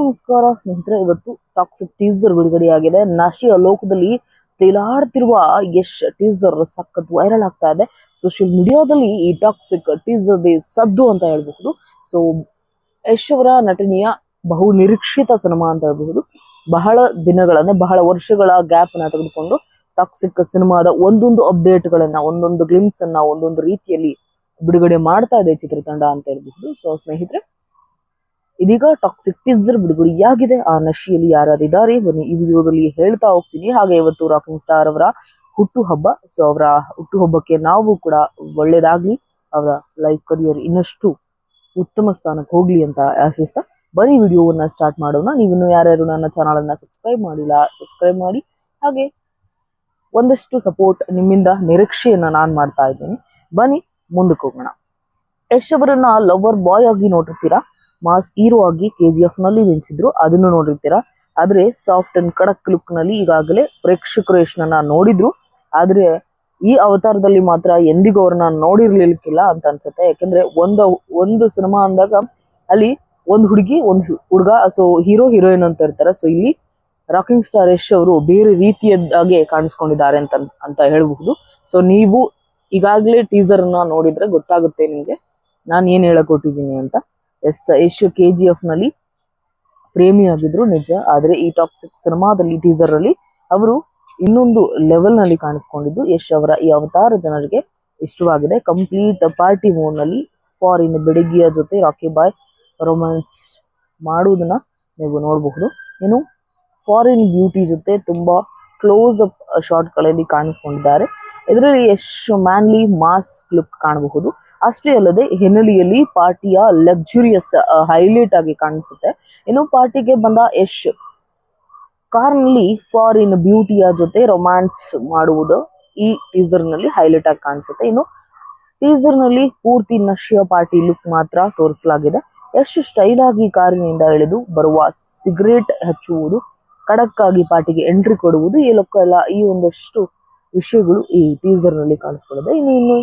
ನಮಸ್ಕಾರ, ಸ್ನೇಹಿತರೆ, ಇವತ್ತು ಟಾಕ್ಸಿಕ್ ಟೀಸರ್ ಬಿಡುಗಡೆಯಾಗಿದೆ. ನಾಶಿಯ ಲೋಕದಲ್ಲಿ ತೇಲಾಡ್ತಿರುವ ಯಶ್ ಟೀಸರ್ ಸಖತ್ ವೈರಲ್ ಆಗ್ತಾ ಇದೆ. ಸೋಷಿಯಲ್ ಮೀಡಿಯಾದಲ್ಲಿ ಈ ಟಾಕ್ಸಿಕ್ ಟೀಸರ್ ದೇ ಸದ್ದು ಅಂತ ಹೇಳ್ಬಹುದು. ಸೊ ಯಶ್ ಅವರ ನಟನೆಯ ಬಹು ನಿರೀಕ್ಷಿತ ಸಿನಿಮಾ ಅಂತ ಹೇಳ್ಬಹುದು. ಬಹಳ ದಿನಗಳನ್ನೇ ಬಹಳ ವರ್ಷಗಳ ಗ್ಯಾಪ್ನ ತೆಗೆದುಕೊಂಡು ಟಾಕ್ಸಿಕ್ ಸಿನಿಮಾದ ಒಂದೊಂದು ಅಪ್ಡೇಟ್ ಗಳನ್ನ ಒಂದೊಂದು ಗ್ಲಿಮ್ಸ್ ಅನ್ನ, ಒಂದೊಂದು ರೀತಿಯಲ್ಲಿ ಬಿಡುಗಡೆ ಮಾಡ್ತಾ ಇದೆ ಚಿತ್ರತಂಡ ಅಂತ ಹೇಳ್ಬಹುದು. ಸೊ ಸ್ನೇಹಿತರೆ ಇದೀಗ ಟಾಕ್ಸಿಕ್ ಟೀಸರ್ ಬಿಡುಗಡೆಯಾಗಿದೆ. ಆ ನಶಿಯಲ್ಲಿ ಯಾರ್ಯಾರಿದ್ದಾರೆ ಬನ್ನಿ ಈ ವಿಡಿಯೋದಲ್ಲಿ ಹೇಳ್ತಾ ಹೋಗ್ತೀನಿ. ಹಾಗೆ ಇವತ್ತು ರಾಕಿಂಗ್ ಸ್ಟಾರ್ ಅವರ ಹುಟ್ಟು ಹಬ್ಬ ಸೊ ಅವರ ಹುಟ್ಟು ಹಬ್ಬಕ್ಕೆ ನಾವು ಕೂಡ ಒಳ್ಳೇದಾಗ್ಲಿ. ಅವರ ಲೈಫ್ ಕರಿಯರ್ ಇನ್ನಷ್ಟು ಉತ್ತಮ ಸ್ಥಾನಕ್ಕೆ ಹೋಗ್ಲಿ ಅಂತ ಆಶಿಸ್ತಾ ಬನ್ನಿ ವಿಡಿಯೋವನ್ನ ಸ್ಟಾರ್ಟ್ ಮಾಡೋಣ. ನೀವಿನ್ನು ಯಾರ್ಯಾರು ನನ್ನ ಚಾನಲ್ ಅನ್ನ ಸಬ್ಸ್ಕ್ರೈಬ್ ಮಾಡಿಲ್ಲ ಸಬ್ಸ್ಕ್ರೈಬ್ ಮಾಡಿ. ಹಾಗೆ ಒಂದಷ್ಟು ಸಪೋರ್ಟ್ ನಿಮ್ಮಿಂದ ನಿರೀಕ್ಷೆಯನ್ನ ನಾನು ಮಾಡ್ತಾ ಇದ್ದೀನಿ. ಬನ್ನಿ ಮುಂದಕ್ಕೆ ಹೋಗೋಣ. ಯಶ್ ಅವರನ್ನ ಲವರ್ ಬಾಯ್ ಆಗಿ ನೋಡಿರ್ತೀರಾ? ಮಾಸ್ ಹೀರೋ ಆಗಿ ಕೆ ಜಿ ಎಫ್ನಲ್ಲಿ ಮಿಂಚಿದ್ರು. ಅದನ್ನು ನೋಡಿರ್ತೀರಾ? ಆದ್ರೆ ಸಾಫ್ಟ್ ಅಂಡ್ ಕಡಕ್ ಲುಕ್ನಲ್ಲಿ ಈಗಾಗಲೇ ಪ್ರೇಕ್ಷಕರು ಯಶ್ನನ್ನ ನೋಡಿದ್ರು. ಆದ್ರೆ ಈ ಅವತಾರದಲ್ಲಿ ಮಾತ್ರ ಎಂದಿಗೂ ಅವ್ರನ್ನ ನೋಡಿರ್ಲಿಕ್ಕಿಲ್ಲ ಅಂತ ಅನ್ಸುತ್ತೆ. ಯಾಕಂದ್ರೆ ಒಂದು ಒಂದು ಸಿನಿಮಾ ಅಂದಾಗ ಅಲ್ಲಿ ಒಂದು ಹುಡುಗಿ, ಒಂದು ಹುಡುಗ ಸೊ ಹೀರೋ ಹೀರೋಯಿನ್ ಅಂತ ಇರ್ತಾರೆ. ಸೊ ಇಲ್ಲಿ ರಾಕಿಂಗ್ ಸ್ಟಾರ್ ಯಶ್ ಅವರು ಬೇರೆ ರೀತಿಯದಾಗೆ ಕಾಣಿಸ್ಕೊಂಡಿದ್ದಾರೆ ಅಂತ ಅಂತ ಹೇಳಬಹುದು. ಸೊ ನೀವು ಈಗಾಗಲೇ ಟೀಸರ್ ಅನ್ನ ನೋಡಿದ್ರೆ ಗೊತ್ತಾಗುತ್ತೆ ನಿಮ್ಗೆ. ನಾನು ಏನ್ ಹೇಳಕ್ ಹೊಟ್ಟಿದ್ದೀನಿ ಅಂತ. ಎಸ್ ಯಶ್ ಕೆ ಜಿ ಎಫ್ನಲ್ಲಿ ಪ್ರೇಮಿ ಆಗಿದ್ರು ನಿಜ. ಆದ್ರೆ ಈ ಟಾಕ್ಸಿಕ್ ಸಿನಿಮಾದಲ್ಲಿ ಟೀಸರ್ ಅಲ್ಲಿ ಅವರು ಇನ್ನೊಂದು ಲೆವೆಲ್ನಲ್ಲಿ ಕಾಣಿಸ್ಕೊಂಡಿದ್ದು. ಯಶ್ ಅವರ ಈ ಅವತಾರ ಜನರಿಗೆ ಇಷ್ಟವಾಗಿದೆ. ಕಂಪ್ಲೀಟ್ ಪಾರ್ಟಿ ಮೋಡ್ನಲ್ಲಿ ಫಾರಿನ್ ಬೆಡಗಿಯ ಜೊತೆ ರಾಕಿ ಬಾಯ್ ರೊಮ್ಯಾನ್ಸ್ ಮಾಡುವುದನ್ನ ನೀವು ನೋಡಬಹುದು. ಇನ್ನು ಫಾರಿನ್ ಬ್ಯೂಟಿ ಜೊತೆ ತುಂಬಾ ಕ್ಲೋಸ್ ಅಪ್ ಶಾರ್ಟ್ಗಳಲ್ಲಿ ಕಾಣಿಸ್ಕೊಂಡಿದ್ದಾರೆ. ಇದರಲ್ಲಿ ಯಶ್ ಮ್ಯಾನ್ಲಿ ಮಾಸ್ ಲುಕ್ ಕಾಣಬಹುದು. ಅಷ್ಟೇ ಅಲ್ಲದೆ ಹಿನ್ನೆಲೆಯಲ್ಲಿ ಪಾರ್ಟಿಯ ಲಕ್ಸುರಿಯಸ್ ಹೈಲೈಟ್ ಆಗಿ ಕಾಣಿಸುತ್ತೆ. ಇನ್ನು ಪಾರ್ಟಿಗೆ ಬಂದ ಯಶ್, ಕಾರ್ನಲ್ಲಿ ಫಾರಿನ್ ಬ್ಯೂಟಿಯ ಜೊತೆ ರೊಮ್ಯಾನ್ಸ್ ಮಾಡುವುದು ಈ ಟೀಸರ್ನಲ್ಲಿ ಹೈಲೈಟ್ ಆಗಿ ಕಾಣಿಸುತ್ತೆ. ಇನ್ನು ಟೀಸರ್ನಲ್ಲಿ ಪೂರ್ತಿ ನಶ್ಯ ಪಾರ್ಟಿ ಲುಕ್ ಮಾತ್ರ ತೋರಿಸಲಾಗಿದೆ. ಯಶ್ ಸ್ಟೈಲ್ ಆಗಿ ಕಾರಿನಿಂದ ಇಳಿದು ಬರುವ ಸಿಗರೇಟ್ ಹಚ್ಚುವುದು ಖಡಕ್ ಆಗಿ ಪಾರ್ಟಿಗೆ ಎಂಟ್ರಿ ಕೊಡುವುದು, ಈ ಎಲ್ಲ ಈ ಒಂದಷ್ಟು ವಿಷಯಗಳು ಈ ಟೀಸರ್ನಲ್ಲಿ ಕಾಣಿಸ್ಕೊಳ್ಳುತ್ತೆ. ಇನ್ನು ಇನ್ನು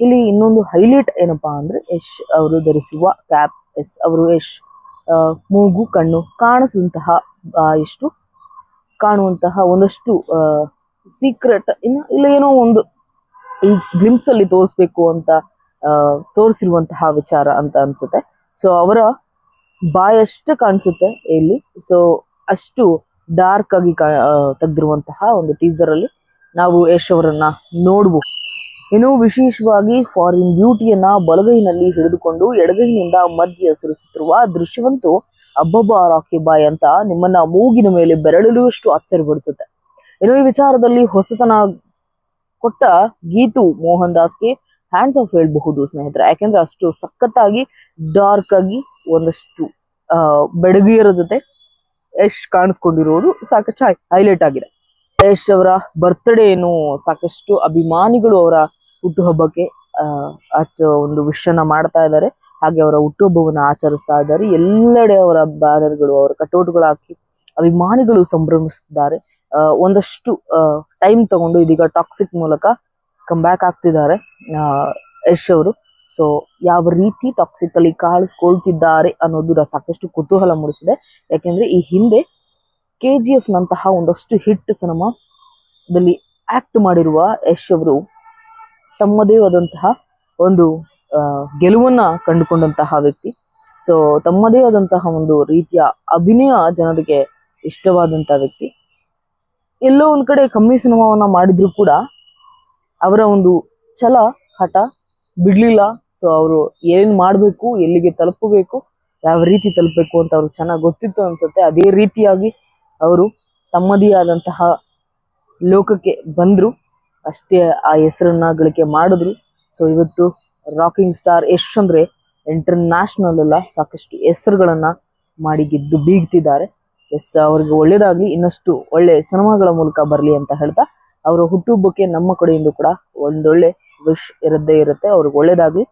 ಇಲ್ಲಿ ಇನ್ನೊಂದು ಹೈಲೈಟ್ ಏನಪ್ಪಾ ಅಂದ್ರೆ ಯಶ್ ಅವರು ಧರಿಸುವ ಕ್ಯಾಪ್ ಎಸ್ ಅವರು ಯಶ್ ಮೂಗು, ಕಣ್ಣು ಕಾಣಿಸಂತಹ ಎಷ್ಟು ಕಾಣುವಂತಹ ಒಂದಷ್ಟು ಸೀಕ್ರೆಟ್ ಇನ್ನು ಇಲ್ಲ ಏನೋ ಒಂದು ಈ ಗ್ಲಿಮ್ಸ್ ಅಲ್ಲಿ ತೋರಿಸ್ಬೇಕು ಅಂತ ತೋರಿಸಿರುವಂತಹ ವಿಚಾರ ಅಂತ ಅನ್ಸುತ್ತೆ. ಸೊ ಅವರ ಬಾಯಷ್ಟು ಕಾಣಿಸುತ್ತೆ ಇಲ್ಲಿ. ಸೊ ಅಷ್ಟು ಡಾರ್ಕ್ ಆಗಿ ತೆಗೆದಿರುವಂತಹ ಒಂದು ಟೀಸರ್ ಅಲ್ಲಿ ನಾವು ಯಶ್ ಅವರನ್ನ ನೋಡ್ಬೋದು. ಇನ್ನು ವಿಶೇಷವಾಗಿ ಫಾರಿನ್ ಬ್ಯೂಟಿಯನ್ನ ಬಲಗೈನಲ್ಲಿ ಹಿಡಿದುಕೊಂಡು ಎಡಗೈನಿಂದ ಮಧ್ಯೆ ಸುರಿಸುತ್ತಿರುವ ದೃಶ್ಯವಂತೂ ಅಬ್ಬಬ್ಬ ರಾಕಿ ಬಾಯ್ ಅಂತ ನಿಮ್ಮನ್ನ ಮೂಗಿನ ಮೇಲೆ ಬೆರಳಿಡುವಷ್ಟು ಅಚ್ಚರಿಪಡಿಸುತ್ತೆ ಇನ್ನು ಈ ವಿಚಾರದಲ್ಲಿ ಹೊಸತನ ಕೊಟ್ಟ ಗೀತು ಮೋಹನ್ ದಾಸ್ಗೆ ಹ್ಯಾಂಡ್ಸ್ ಆಫ್ ಹೇಳ್ಬಹುದು ಸ್ನೇಹಿತರೆ. ಯಾಕೆಂದ್ರೆ ಅಷ್ಟು ಸಖತ್ತಾಗಿ ಡಾರ್ಕ್ ಆಗಿ ಒಂದಷ್ಟು ಬೆಡಗಿಯರ ಜೊತೆ ಯಶ್ ಕಾಣಿಸ್ಕೊಂಡಿರೋದು ಸಾಕಷ್ಟು ಹೈಲೈಟ್ ಆಗಿದೆ. ಯಶ್ ಅವರ ಬರ್ತ್ಡೇ ಏನು ಸಾಕಷ್ಟು ಅಭಿಮಾನಿಗಳು ಅವರ ಹುಟ್ಟುಹಬ್ಬಕ್ಕೆ ಆಚ ಒಂದು ವಿಷಯನ ಮಾಡ್ತಾ ಇದ್ದಾರೆ. ಹಾಗೆ ಅವರ ಹುಟ್ಟುಹಬ್ಬವನ್ನು ಆಚರಿಸ್ತಾ ಇದ್ದಾರೆ. ಎಲ್ಲೆಡೆ ಅವರ ಬ್ಯಾನರ್ಗಳು ಅವರ ಕಟೌಟ್ಗಳು ಹಾಕಿ ಅಭಿಮಾನಿಗಳು ಸಂಭ್ರಮಿಸ್ತಿದ್ದಾರೆ. ಆ, ಒಂದಷ್ಟು ಟೈಮ್ ತಗೊಂಡು ಇದೀಗ ಟಾಕ್ಸಿಕ್ ಮೂಲಕ ಬ್ಯಾಕ್ ಆಗ್ತಿದ್ದಾರೆ ಯಶ್ ಅವರು. ಸೊ ಯಾವ ರೀತಿ ಟಾಕ್ಸಿಕ್ ಅಲ್ಲಿ ಕಾಣಿಸ್ಕೊಳ್ತಿದ್ದಾರೆ ಅನ್ನೋದು ಸಾಕಷ್ಟು ಕುತೂಹಲ ಮೂಡಿಸಿದೆ. ಯಾಕೆಂದ್ರೆ ಈ ಹಿಂದೆ ಕೆ ಜಿ ಎಫ್ ನಂತಹ ಒಂದಷ್ಟು ಹಿಟ್ ಸಿನಿಮಾದಲ್ಲಿ ಆಕ್ಟ್ ಮಾಡಿರುವ ಯಶ್ ಅವರು ತಮ್ಮದೇ ಆದಂತಹ ಒಂದು ಗೆಲುವನ್ನು ಕಂಡುಕೊಂಡಂತಹ ವ್ಯಕ್ತಿ. ಸೊ ತಮ್ಮದೇ ಆದಂತಹ ಒಂದು ರೀತಿಯ ಅಭಿನಯ ಜನರಿಗೆ ಇಷ್ಟವಾದಂತಹ ವ್ಯಕ್ತಿ. ಎಲ್ಲೋ ಒಂದ್ ಕಡೆ ಕಮ್ಮಿ ಸಿನಿಮಾವನ್ನ ಮಾಡಿದ್ರು ಕೂಡ ಅವರ ಒಂದು ಛಲ, ಹಠ ಬಿಡಲಿಲ್ಲ. ಸೊ ಅವರು ಏನ್ ಮಾಡ್ಬೇಕು, ಎಲ್ಲಿಗೆ ತಲುಪಬೇಕು, ಯಾವ ರೀತಿ ತಲುಪಬೇಕು ಅಂತ ಅವ್ರಿಗೆ ಚೆನ್ನಾಗಿ ಗೊತ್ತಿತ್ತು ಅನ್ಸುತ್ತೆ. ಅದೇ ರೀತಿಯಾಗಿ ಅವರು ತಮ್ಮದೇ ಆದಂತಹ ಲೋಕಕ್ಕೆ ಬಂದರು. ಅಷ್ಟೇ ಆ ಹೆಸರನ್ನ ಗಳಿಕೆ ಮಾಡಿದ್ರು. ಸೊ ಇವತ್ತು ರಾಕಿಂಗ್ ಸ್ಟಾರ್ ಯಶ್ ಅಂದ್ರೆ ಇಂಟರ್ನ್ಯಾಷನಲ್ ಎಲ್ಲ ಸಾಕಷ್ಟು ಹೆಸರುಗಳನ್ನು ಮಾಡಿ ಗೆದ್ದು ಬೀಗ್ತಿದ್ದಾರೆ. ಎಸ್ ಅವ್ರಿಗೆ ಒಳ್ಳೇದಾಗಲಿ, ಇನ್ನಷ್ಟು ಒಳ್ಳೆ ಸಿನಿಮಾಗಳ ಮೂಲಕ ಬರಲಿ ಅಂತ ಹೇಳ್ತಾ, ಅವರ ಹುಟ್ಟುಹಬ್ಬಕ್ಕೆ ನಮ್ಮ ಕಡೆಯಿಂದ ಕೂಡ ಒಂದೊಳ್ಳೆ ವಿಶ್ ಇರದ್ದೇ ಇರುತ್ತೆ. ಅವ್ರಿಗೆ ಒಳ್ಳೇದಾಗ್ಲಿ.